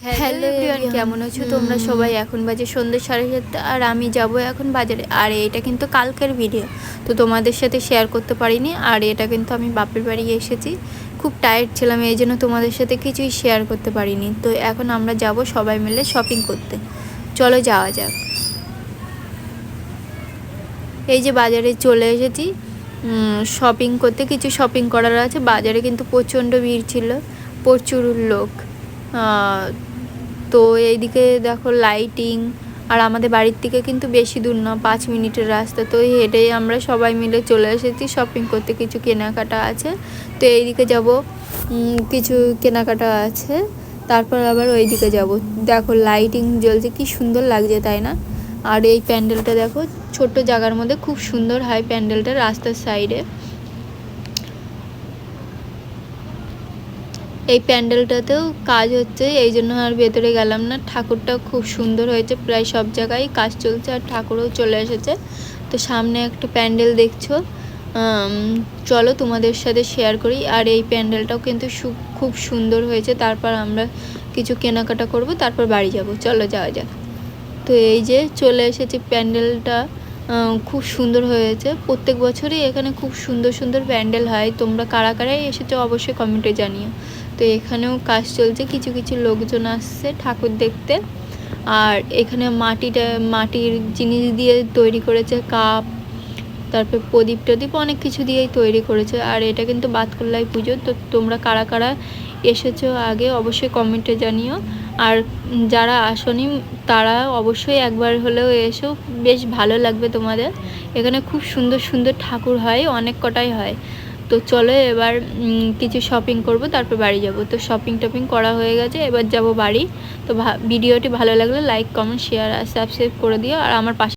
Hello everyone কেমন আছো? তোমরা সবাই এখন বাজে সন্ধ্যে সাড়ে সাতটা আর আমি যাব এখন বাজারে। আর এটা কিন্তু কালকের ভিডিও তো তোমাদের সাথে শেয়ার করতে পারিনি আর এটা কিন্তু আমি বাপের বাড়ি এসেছি। খুব টায়ার্ড ছিলাম এই জন্য তোমাদের সাথে কিছুই শেয়ার করতে পারিনি। তো এখন আমরা যাব সবাই মিলে শপিং করতে। চলো যাওয়া যাক। এই যে বাজারে চলে এসেছি। শপিং করতে কিছু শপিং করার আছে। বাজারে কিন্তু প্রচণ্ড ভিড় ছিল। প্রচুর লোক। তো এইদিকে দেখো লাইটিং আর আমাদের বাড়ির থেকে কিন্তু বেশি দূর না, পাঁচ মিনিটের রাস্তা। তো হেঁটেই আমরা সবাই মিলে চলে এসেছি শপিং করতে কিছু কেনাকাটা আছে। তো এইদিকে যাব কিছু কেনাকাটা আছে, তারপর আবার ওইদিকে যাব। দেখো লাইটিং জ্বলছে, কি সুন্দর লাগছে তাই না? আর এই প্যান্ডেলটা দেখো, ছোট্ট জায়গার মধ্যে খুব সুন্দর হয় প্যান্ডেলটা রাস্তার সাইডে এই প্যান্ডেলটাতেও কাজ হচ্ছে, এই জন্য আর ভেতরে গেলাম না। ঠাকুরটা খুব সুন্দর হয়েছে, প্রায় সব জায়গায় কাজ চলছে আর ঠাকুরও চলে এসেছে। তো সামনে একটা প্যান্ডেল দেখছ চলো তোমাদের সাথে শেয়ার করি। আর এই প্যান্ডেলটাও কিন্তু খুব সুন্দর হয়েছে, তারপর আমরা কিছু কেনাকাটা করব, তারপর বাড়ি যাব। চলো যাওয়া যাক। তো এই যে চলে এসেছে প্যান্ডেলটা খুব সুন্দর হয়েছে। প্রত্যেক বছরই এখানে খুব সুন্দর সুন্দর প্যান্ডেল হয়। তোমরা কারা কারাই এসেছ অবশ্যই কমেন্টে জানিও। তো এখানেও কাজ চলছে। কিছু কিছু লোকজন আসছে ঠাকুর দেখতে। আর এখানে মাটিটা, মাটির জিনিস দিয়ে তৈরি করেছে, কাপ, তারপর প্রদীপ টদীপ অনেক কিছু দিয়েই তৈরি করেছে। আর এটা কিন্তু বাতকুল্লাই পুজো। তো তোমরা কারা কারা এসেছ আগে অবশ্যই কমেন্টে জানিও। আর যারা আসনি, তারা অবশ্যই একবার হলেও এসো। বেশ ভালো লাগবে তোমাদের। এখানে খুব সুন্দর সুন্দর ঠাকুর হয়, অনেক কটাই হয়। তো চলো এবার কিছু শপিং করব, তারপর বাড়ি যাব। তো শপিং টপিং করা হয়ে গেছে, এবার যাব বাড়ি। তো ভিডিওটি ভালো লাগলে লাইক কমেন্ট শেয়ার আর সাবস্ক্রাইব করে দিও। আর আমার পাশে